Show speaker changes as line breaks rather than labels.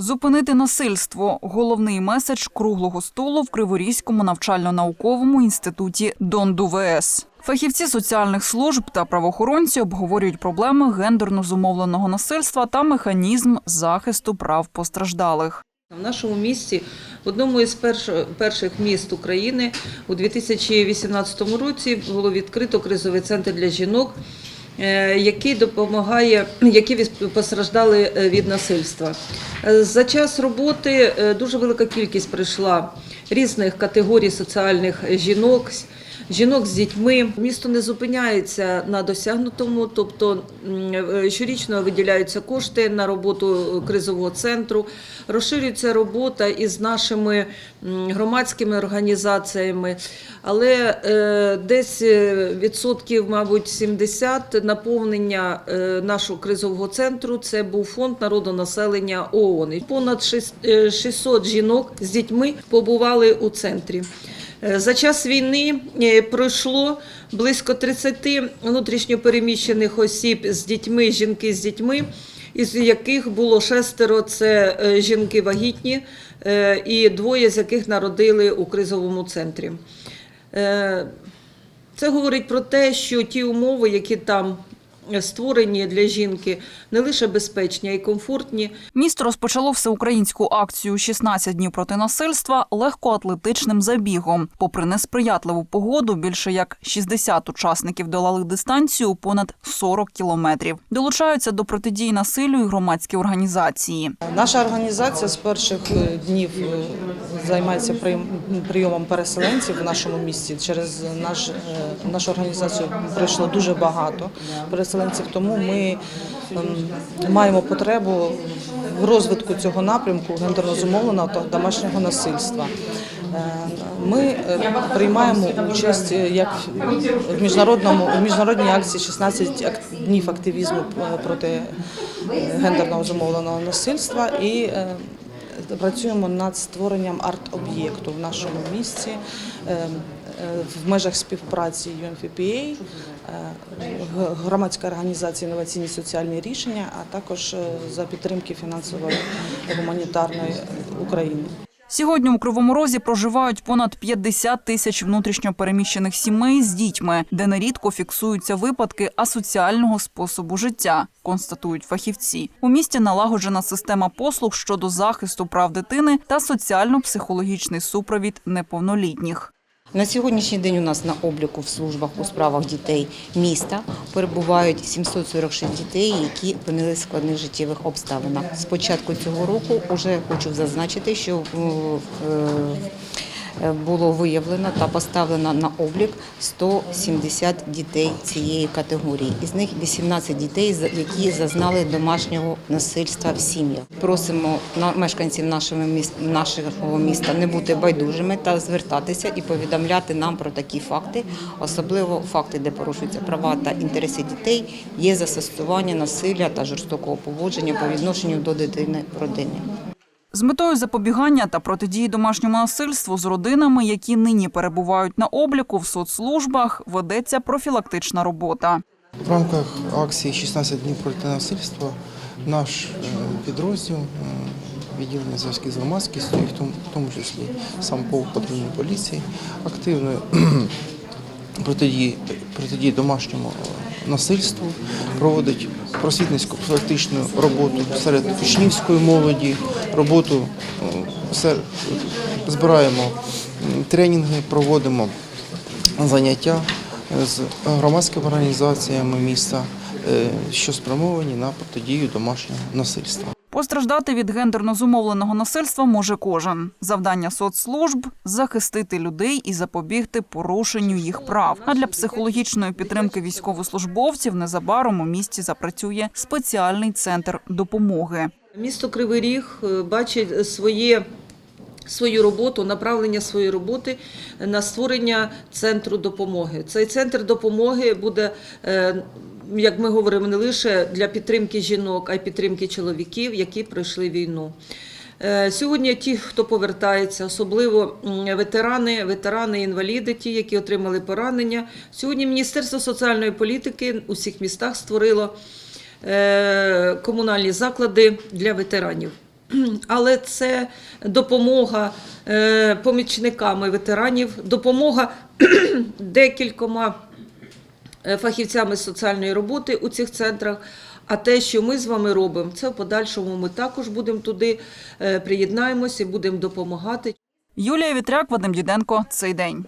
Зупинити насильство головний меседж круглого столу в Криворізькому навчально-науковому інституті Донду ВС. Фахівці соціальних служб та правоохоронці обговорюють проблеми гендерно зумовленого насильства та механізм захисту прав постраждалих.
В нашому місті, в одному із перш- перших міст України, у 2018 році було відкрито кризовий центр для жінок, який допомагає, які постраждали е, від насильства. Е, За час роботи е, дуже велика кількість прийшла різних категорій соціальних жінок. Жінок з дітьми місто не зупиняється на досягнутому, тобто е, щорічно виділяються кошти на роботу кризового центру, розширюється робота із нашими громадськими організаціями, але е, десь е, відсотків, мабуть, 70 наповнення нашого кризового центру це був фонд народонаселення ООН. Понад шість- е, 600 жінок з дітьми побували у центрі. Е, За час війни е, пройшло близько 30 внутрішньопереміщених осіб з дітьми, жінки з дітьми, із яких було шестеро це е, жінки вагітні, і двоє з яких народили у кризовому центрі. Це говорить про те, що ті умови, які там створені для жінки, не лише безпечні, а й комфортні.
Місто розпочало всеукраїнську акцію «16 днів проти насильства легкоатлетичним забігом. Попри несприятливу погоду, більше як 60 учасників долали дистанцію понад 40 кілометрів. Долучаються до протидії насиллю і громадські організації.
Наша організація з перших е, днів е, займається прийомом переселенців в нашому місті. Через наш, е, нашу організацію прийшло дуже багато переселенців, тому ми ем, маємо потребу в розвитку цього напрямку гендерно зумовленого та домашнього насильства. Е, Ми е, приймаємо участь е, як в міжнародному в міжнародній акції 16 ак- днів активізму проти гендерного зумовленого насильства і працюємо над створенням арт-об'єкту в нашому місті. Е, е, в межах співпраці UNFPA, е, г- громадська організація інноваційні соціальні рішення, а також е, за підтримки фінансової гуманітарної України.
Сьогодні у Кривому Розі проживають понад 50 тисяч внутрішньо переміщених сімей з дітьми, де нерідко фіксуються випадки асоціального способу життя, констатують фахівці. У місті налагоджена система послуг щодо захисту прав дитини та соціально-психологічний супровід неповнолітніх.
На сьогоднішній день у нас на обліку в службах у справах дітей міста перебувають 746 дітей, які опинилися в складних життєвих обставинах. З початку цього року вже хочу зазначити, що е, було виявлено та поставлено на облік 170 дітей цієї категорії. Із них 18 дітей, які зазнали домашнього насильства в сім'ях. Просимо мешканців нашого міста, міста не бути байдужими та звертатися і повідомляти нам про такі факти, особливо факти, де порушуються права та інтереси дітей, є застосування насилля та жорстокого поводження по відношенню до дитини в родині.
З метою запобігання та протидії домашньому насильству з родинами, які нині перебувають на обліку в соцслужбах, ведеться профілактична робота.
В рамках акції «16 днів проти насильства наш е, підрозділ е, відділення зв'язків з громадськістю, в тому, числі сам полк патрульної поліції, активно протидії, протидії домашньому е, насильству, проводить просвітницьку профілактичну роботу серед учнівської молоді, роботу е, збираємо тренінги, проводимо заняття з громадськими організаціями міста, е, що спрямовані на протидію домашнього насильства.
Постраждати від гендерно зумовленого насильства може кожен. Завдання соцслужб захистити людей і запобігти порушенню їх прав. А для психологічної підтримки військовослужбовців незабаром у місті запрацює спеціальний центр допомоги.
Місто Кривий Ріг е, бачить своє. Свою роботу, направлення своєї роботи на створення центру допомоги. Цей центр допомоги буде, е, як ми говоримо, не лише для підтримки жінок, а й підтримки чоловіків, які пройшли війну. Е, Сьогодні ті, хто повертається, особливо ветерани, ветерани, інваліди, ті, які отримали поранення. Сьогодні Міністерство соціальної політики у всіх містах створило е, комунальні заклади для ветеранів. але це допомога е, помічниками ветеранів, допомога декількома фахівцями соціальної роботи у цих центрах. А те, що ми з вами робимо, це в подальшому ми також будемо туди е, приєднаємося будемо допомагати.
Юлія Вітряк, Вадим Діденко. Цей день.